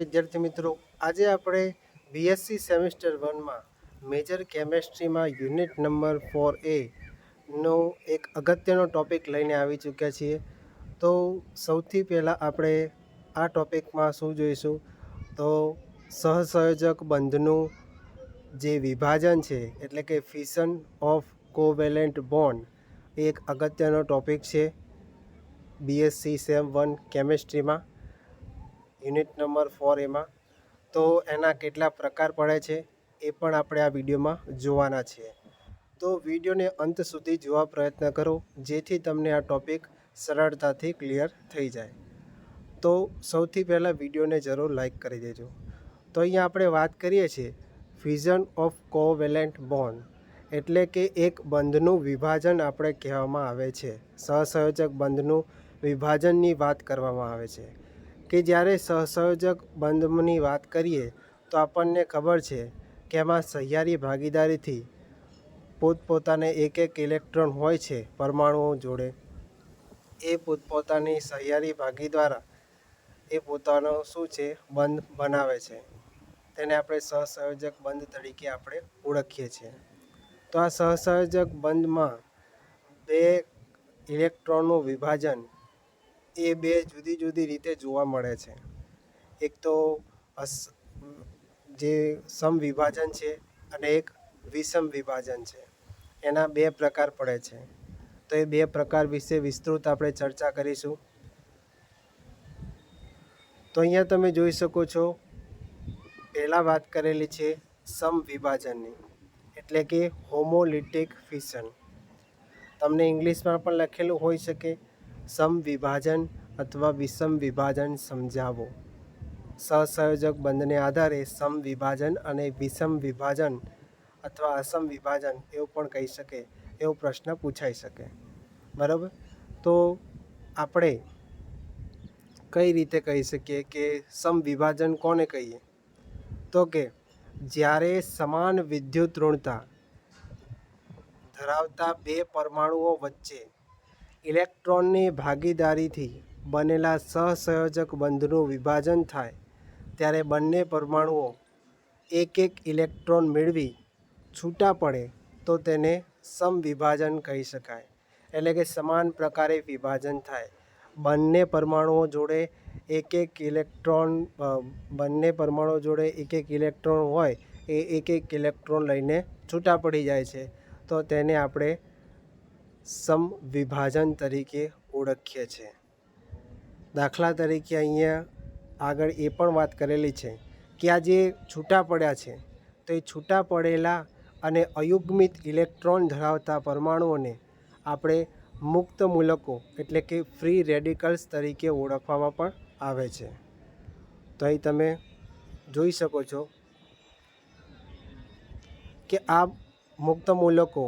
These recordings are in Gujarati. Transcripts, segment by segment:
વિદ્યાર્થી મિત્રો, આજે આપણે બીએસસી સેમિસ્ટર વનમાં મેજર કેમેસ્ટ્રીમાં યુનિટ નંબર ફોર એ નો એક અગત્યનો ટોપિક લઈને આવી ચૂક્યા છીએ. તો સૌથી પહેલાં આપણે આ ટોપિકમાં શું જોઈશું? તો સહસંયોજક બંધનું જે વિભાજન છે, એટલે કે ફિશન ઓફ કોવેલેન્ટ બોન્ડ એ એક અગત્યનો ટોપિક છે બીએસસી સેમ વન કેમેસ્ટ્રીમાં યુનિટ નંબર ફોર એમાં. તો એના કેટલા પ્રકાર પડે છે એ પણ આપણે આ વિડીયોમાં જોવાના છીએ. તો વિડીયોને અંત સુધી જોવા પ્રયત્ન કરો, જેથી તમને આ ટોપિક સરળતાથી ક્લિયર થઈ જાય. તો સૌથી પહેલાં વિડીયોને જરૂર લાઇક કરી દેજો. તો અહીંયા આપણે વાત કરીએ છીએ ફિઝન ઓફ કોવેલેન્ટ બોન્ડ, એટલે કે એક બંધનું વિભાજન આપણે કહેવામાં આવે છે. સહસંયોજક બંધનું વિભાજનની વાત કરવામાં આવે છે. કે જ્યારે સહસંયોજક બંધની વાત કરીએ, તો આપણને ખબર છે કે એમાં સહિયારી ભાગીદારીથી પોતપોતાને એક એક ઇલેક્ટ્રોન હોય છે પરમાણુઓ જોડે. એ પોતપોતાની સહિયારી ભાગી દ્વારા એ પોતાનો શું છે, બંધ બનાવે છે. તેને આપણે સહસંયોજક બંધ તરીકે આપણે ઓળખીએ છીએ. તો આ સહસંયોજક બંધમાં બે ઇલેક્ટ્રોનનું વિભાજન એ બે જુદી જુદી રીતે જોવા મળે છે. એક તો જે સમ વિભાજન છે અને એક વિષમ વિભાજન છે. એના બે પ્રકાર પડે છે. તો એ બે પ્રકાર વિશે વિસ્તૃત આપણે ચર્ચા કરીશું. તો અહીંયા તમે જોઈ શકો છો, પહેલાં વાત કરેલી છે સમ વિભાજનની, એટલે કે હોમોલિટિક ફિશન તમને ઇંગ્લિશમાં પણ લખેલું હોઈ શકે. સમ વિભાજન અથવા વિષમ વિભાજન સમજાવો. સહસંયોજક બંધને આધારે સમ વિભાજન અને વિષમ વિભાજન અથવા અસમ વિભાજન એવું પણ કહી શકે, એવો પ્રશ્ન પૂછાઈ શકે. બરાબર? તો આપણે કઈ રીતે કહી શકીએ કે સમ વિભાજન કોને કહીએ? તો કે જ્યારે સમાન વિદ્યુત ઋણતા ધરાવતા બે પરમાણુઓ વચ્ચે ઇલેક્ટ્રોનની ભાગીદારીથી બનેલા સહસંયોજક બંધનું વિભાજન થાય, ત્યારે બંને પરમાણુઓ એક એક ઇલેક્ટ્રોન મેળવી છૂટા પડે તો તેને સમવિભાજન કહી શકાય. એટલે કે સમાન પ્રકારે વિભાજન થાય. બંને પરમાણુઓ જોડે એક એક ઇલેક્ટ્રોન બંને પરમાણુઓ જોડે એક એક ઇલેક્ટ્રોન હોય, એ એક એક ઇલેક્ટ્રોન લઈને છૂટા પડી જાય છે. તો તેને આપણે સમવિભાજન તરીકે ઓળખીએ છીએ દાખલા તરીકે અહીંયા આગળ એ પણ વાત કરેલી છે કે આ જે છૂટા પડ્યા છે, તો એ છૂટા પડેલા અને અયુગ્મિત ઇલેક્ટ્રોન ધરાવતા પરમાણુઓને આપણે મુક્ત મૂલકો એટલે કે ફ્રી રેડિકલ્સ તરીકે ઓળખવામાં પણ આવે છે. તો અહીં તમે જોઈ શકો છો કે આ મુક્ત મૂલકો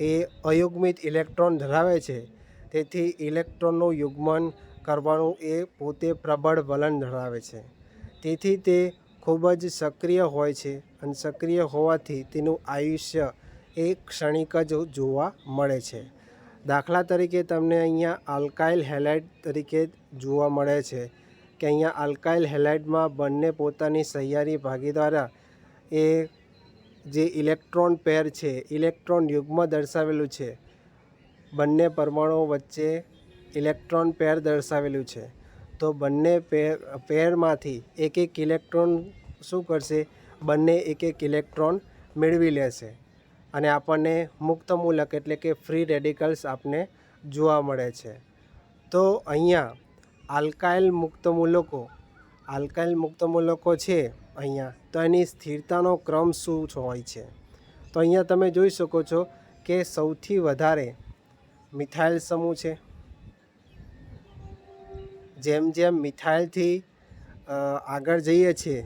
એ અયુગ્મિત ઇલેક્ટ્રોન ધરાવે છે. તેથી ઇલેક્ટ્રોનનું યુગ્મન કરવાનું એ પોતે પ્રબળ વલણ ધરાવે છે. તેથી તે ખૂબ જ સક્રિય હોય છે અને સક્રિય હોવાથી તેનું આયુષ્ય એ ક્ષણિક જ જોવા મળે છે. દાખલા તરીકે તમને અહીંયા આલ્કાઇલ હેલાઇડ તરીકે જોવા મળે છે કે અહીંયા આલ્કાઇલ હેલાઇડમાં બંને પોતાની સહિયારી ભાગી દ્વારા એ જે ઇલેક્ટ્રોન પેર છે, ઇલેક્ટ્રોન યુગ્મ દર્શાવેલું છે. બંને પરમાણુઓ વચ્ચે ઇલેક્ટ્રોન પેર દર્શાવેલું છે. તો બંને પેર, પેરમાંથી એક એક ઇલેક્ટ્રોન શું કરશે? બંને એક એક ઇલેક્ટ્રોન મેળવી લેશે. અને આપણને મુક્ત મૂલક એટલે કે ફ્રી રેડિકલ્સ આપને જોવા મળે છે. તો અહીંયા આલ્કાઇલ મુક્ત મૂલકો, આલ્કાઇલ મુક્ત મૂલકો છે. અહીંયા. તો એની સ્થિરતાનો ક્રમ શું હોય છે? તો અહીંયા તમે જોઈ શકો છો કે સૌથી વધારે મિથાઇલ સમૂહ છે. જેમ જેમ મિથાઇલથી આગળ જઈએ છીએ,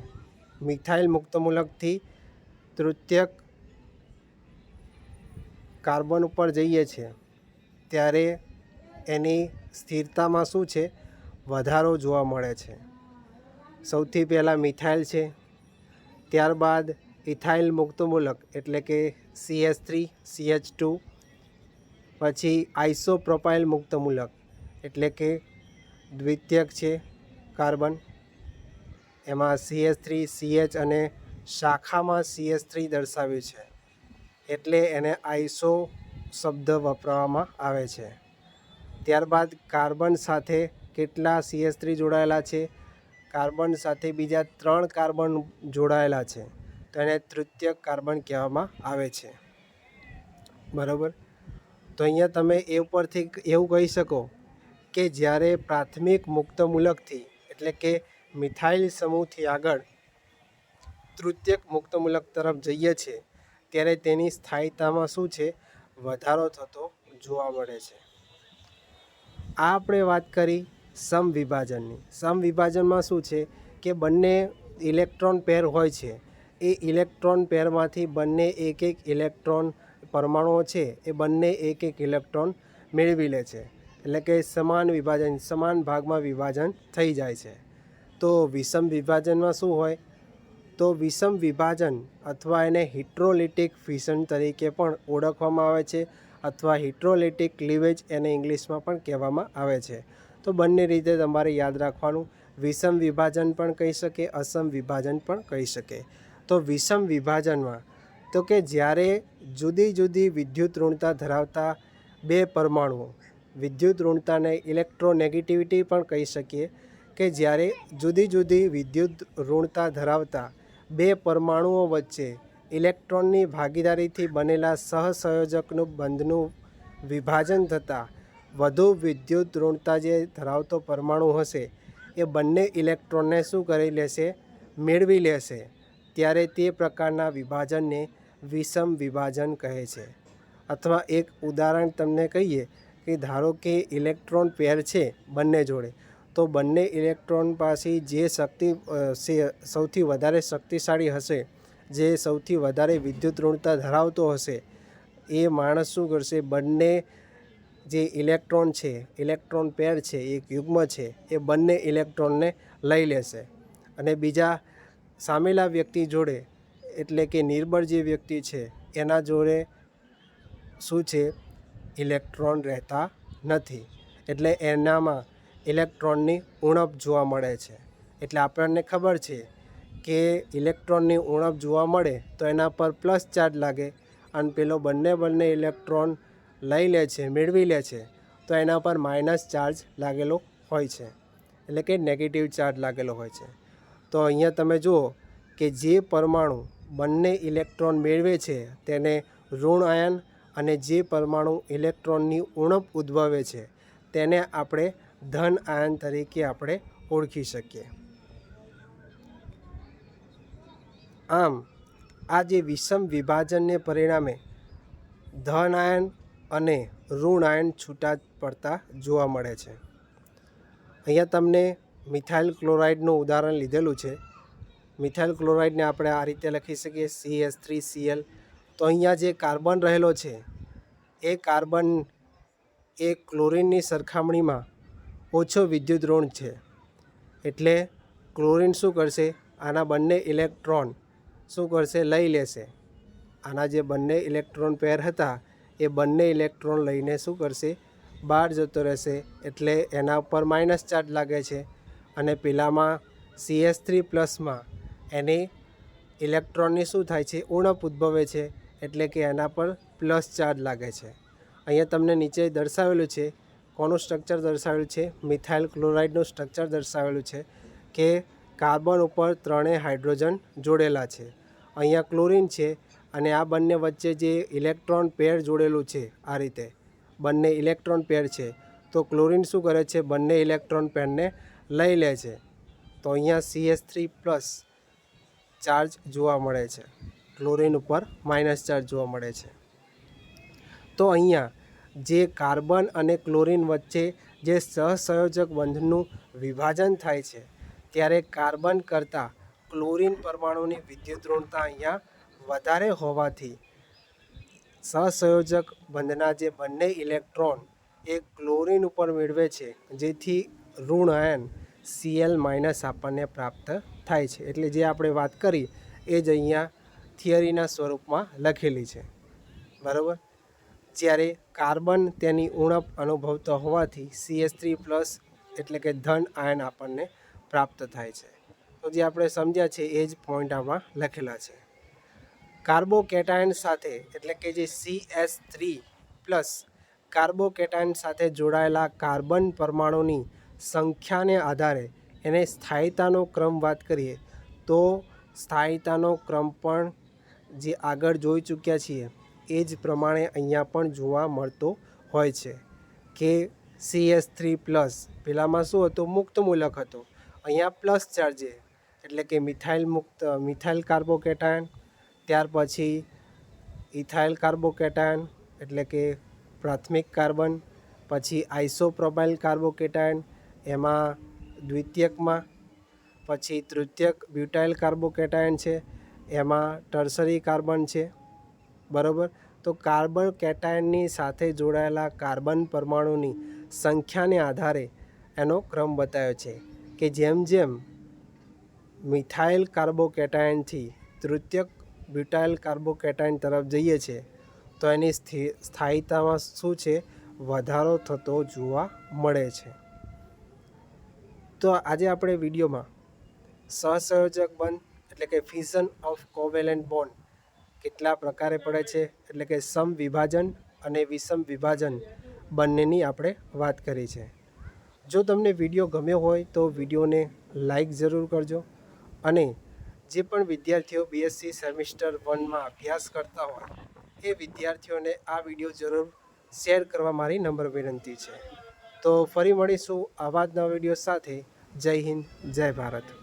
મિથાઇલ મુક્તમૂલકથી તૃતીયક કાર્બન ઉપર જઈએ છીએ, ત્યારે એની સ્થિરતામાં શું છે? વધારો જોવા મળે છે. સૌથી પહેલાં મિથાઇલ છે. ત્યારબાદ ઇથાઇલ મુક્તમૂલક એટલે કે સીએચ થ્રી સીએચ ટુ પછી આઇસોપ્રોપાઇલ મુક્તમૂલક એટલે કે દ્વિતીયક છે કાર્બન. એમાં સીએચ થ્રી સીએચ અને શાખામાં સીએચ થ્રી દર્શાવ્યું છે એટલે એને આઈસો શબ્દ વપરાવામાં આવે છે. ત્યારબાદ કાર્બન સાથે કેટલા સીએચ થ્રી જોડાયેલા છે? કાર્બન સાથે બીજા ત્રણ કાર્બન જોડાયેલા છે. તો એને તૃતીયક કાર્બન કહેવામાં આવે છે. બરાબર? તો અહીંયા તમે એ ઉપરથી એવું કહી શકો કે જ્યારે પ્રાથમિક મુક્તમૂલકથી એટલે કે મિથાઇલ સમૂહથી આગળ તૃતીયક મુક્તમૂલક તરફ જઈએ છીએ, ત્યારે તેની સ્થાયીતામાં શું છે? વધારો થતો જોવા મળે છે. આ આપણે વાત કરી સમવિભાજનની. સમવિભાજનમાં શું છે કે બંને ઇલેક્ટ્રોન પેર હોય છે. એ ઇલેક્ટ્રોન પેરમાંથી બંને એક એક ઇલેક્ટ્રોન પરમાણુઓ છે. એ બંને એક એક ઇલેક્ટ્રોન મેળવી લે છે. એટલે કે સમાન વિભાજન, સમાન ભાગમાં વિભાજન થઈ જાય છે. તો વિષમ વિભાજનમાં શું હોય? તો વિષમ વિભાજન અથવા એને હિટ્રોલિટિક ફિશન તરીકે પણ ઓળખવામાં આવે છે અથવા હિટ્રોલિટિક ક્લીવેજ એને ઇંગ્લિશમાં પણ કહેવામાં આવે છે. તો બંને રીતે તમારે યાદ રાખવાનું. વિષમ વિભાજન પણ કહી શકે, અસમ વિભાજન પણ કહી શકે. તો વિષમ વિભાજનમાં, તો કે જ્યારે જુદી જુદી વિદ્યુત ઋણતા ધરાવતા બે પરમાણુઓ, વિદ્યુત ઋણતાને ઇલેક્ટ્રોનેગેટિવિટી પણ કહી શકીએ કે જ્યારે જુદી જુદી વિદ્યુત ઋણતા ધરાવતા બે પરમાણુઓ વચ્ચે ઇલેક્ટ્રોનની ભાગીદારીથી બનેલા સહસંયોજકનું બંધનું વિભાજન થતાં વધુ વિદ્યુત ઋણતા જે ધરાવતો પરમાણુ હશે, એ બંને ઇલેક્ટ્રોનને શું કરી લેશે? મેળવી લેશે. ત્યારે તે પ્રકારના વિભાજનને વિષમ વિભાજન કહે છે. અથવા એક ઉદાહરણ તમને કહીએ કે ધારો કે ઇલેક્ટ્રોન પેર છે બંને જોડે, તો બંને ઇલેક્ટ્રોન પાસે જે શક્તિ સૌથી વધારે શક્તિશાળી હશે, જે સૌથી વધારે વિદ્યુત ઋણતા ધરાવતો હશે, એ માણસ શું કરશે? બંને જે ઇલેક્ટ્રોન છે, ઇલેક્ટ્રોન પેર છે, એક યુગ્મ છે, એ બંને ઇલેક્ટ્રોનને લઈ લેશે. અને બીજા સામેલા વ્યક્તિ જોડે, એટલે કે નિર્બળ જે વ્યક્તિ છે, એના જોડે શું છે, ઇલેક્ટ્રોન રહેતા નથી. એટલે એનામાં ઇલેક્ટ્રોનની ઉણપ જોવા મળે છે. એટલે આપણને ખબર છે કે ઇલેક્ટ્રોનની ઉણપ જોવા મળે તો એના પર પ્લસ ચાર્જ લાગે. અને પેલો બંને બંને ઇલેક્ટ્રોન લઈ લે છે, મેળવી લે છે, તો એના પર માઇનસ ચાર્જ લાગેલો હોય છે. એટલે કે નેગેટિવ ચાર્જ લાગેલો હોય છે. તો અહીંયા તમે જુઓ કે જે પરમાણુ બંને ઇલેક્ટ્રોન મેળવે છે, તેને ઋણ આયન અને જે પરમાણુ ઇલેક્ટ્રોનની ઉણપ ઉદ્ભવે છે, તેને આપણે ધન આયન તરીકે આપણે ઓળખી શકીએ. આમ, આ જે વિષમ વિભાજનને પરિણામે ધન આયન અને ઋણ આયન છૂટા પડતા જોવા મળે છે. અહીંયા તમને મિથાઇલ ક્લોરાઇડનું ઉદાહરણ લીધેલું છે. મિથાઇલ ક્લોરાઇડને આપણે આ રીતે લખી શકીએ સી એસ થ્રી સીએલ તો અહીંયા જે કાર્બન રહેલો છે, એ કાર્બન એ ક્લોરિનની સરખામણીમાં ઓછો વિદ્યુત ઋણ છે. એટલે ક્લોરિન શું કરશે? આના બંને ઇલેક્ટ્રોન શું કરશે? લઈ લેશે. આના જે બંને ઇલેક્ટ્રોન પેર હતા એ બંને ઇલેક્ટ્રોન લઈને શું કરશે? બહાર જતો રહેશે, એટલે એના ઉપર માઇનસ ચાર્જ લાગે છે. અને પેલામાં સીએસ થ્રી પ્લસમાં એની ઇલેક્ટ્રોનની શું થાય છે? ઉણપ ઉદ્ભવે છે, એટલે કે એના પર પ્લસ ચાર્જ લાગે છે. અહીંયા તમને નીચે દર્શાવેલું છે, કોનું સ્ટ્રક્ચર દર્શાવેલું છે? મિથાઇલ ક્લોરાઇડનું સ્ટ્રક્ચર દર્શાવેલું છે કે કાર્બન ઉપર ત્રણેય હાઇડ્રોજન જોડેલા છે. અહીંયા ક્લોરિન છે અને આ બંને વચ્ચે જે ઇલેક્ટ્રોન પેર જોડેલું છે આ રીતે, બંને ઇલેક્ટ્રોન પેર છે, તો ક્લોરિન શું કરે છે? બંને ઇલેક્ટ્રોન પેરને લઈ લે છે. તો અહીંયા સીએસ થ્રી પ્લસ ચાર્જ જોવા મળે છે. ક્લોરિન ઉપર માઇનસ ચાર્જ જોવા મળે છે. તો અહીંયા જે કાર્બન અને ક્લોરિન વચ્ચે જે સહસંયોજક બંધનું વિભાજન થાય છે, ત્યારે કાર્બન કરતાં ક્લોરિન પરમાણુની વિદ્યુત ઋણતા અહીંયા વધારે હોવાથી સહસંયોજક બંધના જે બંને ઇલેક્ટ્રોન એ ક્લોરિન ઉપર મેળવે છે, જેથી ઋણ આયન સીએલ માઇનસ આપણને પ્રાપ્ત થાય છે. એટલે જે આપણે વાત કરી એ જ અહીંયા થિયરીના સ્વરૂપમાં લખેલી છે. બરાબર? જ્યારે કાર્બન તેની ઉણપ અનુભવતો હોવાથી સીએસ થ્રી પ્લસ એટલે કે ધન આયન આપણને પ્રાપ્ત થાય છે. તો જે આપણે સમજ્યા છે એ જ પોઈન્ટ આમાં લખેલા છે. કાર્બોકેટાયન સાથે, એટલે કે જે C S three plus carbocation સાથે જોડાયેલા કાર્બન પરમાણુની સંખ્યાને આધારે એને સ્થાયીતાનો ક્રમ વાત કરીએ, તો સ્થાયીતાનો ક્રમ પણ જે આગળ જોઈ ચૂક્યા છીએ, એ જ પ્રમાણે અહીંયા પણ જોવા મળતો હોય છે કે સી એસ થ્રી પ્લસ પહેલાંમાં શું હતું? મુક્ત મૂલક હતો. અહીંયા પ્લસ ચાર્જે એટલે કે મિથાઇલ મુક્ત, મિથાઇલ કાર્બોકેટાયન ત્યાર પછી ઇથાઇલ કાર્બોકેટાયન એટલે કે પ્રાથમિક કાર્બન, પછી આઇસોપ્રોપાઇલ કાર્બોકેટાયન, એમાં દ્વિતીયકમાં, પછી તૃતીયક બ્યુટાઇલ કાર્બોકેટાયન છે, એમાં ટર્સરી કાર્બન છે, બરાબર? તો કાર્બન કેટાયનની સાથે જોડાયેલા કાર્બન પરમાણુની સંખ્યાને આધારે એનો ક્રમ બતાવ્યો છે કે જેમ જેમ મિથાઇલ કાર્બોકેટાયનથી તૃતીયક બ્યુટાઇલ કાર્બોકેટાઇન તરફ જઈએ છીએ, તો એની સ્થિ- સ્થાયીતામાં શું છે? વધારો થતો જોવા મળે છે. તો આજે આપણે વિડીયોમાં સહસંયોજક બંધ, એટલે કે ફિઝન ઓફ કોવેલેન્ટ બોન્ડ કેટલા પ્રકારે પડે છે? એટલે કે સમ વિભાજન અને વિષમ વિભાજન બંનેની આપણે વાત કરી છે. જો તમને વીડિયો ગમ્યો હોય તો વિડીયોને લાઈક જરૂર કરજો અને જે પણ વિદ્યાર્થીઓ બીએસસી સેમિસ્ટર વનમાં અભ્યાસ કરતા હોય, એ વિદ્યાર્થીઓને આ વીડિયો જરૂર શેર કરવા મારી નંબર વિનંતી છે. તો ફરી મળીશું આવા જ નવા વીડિયો સાથે. જય હિન્દ, જય ભારત.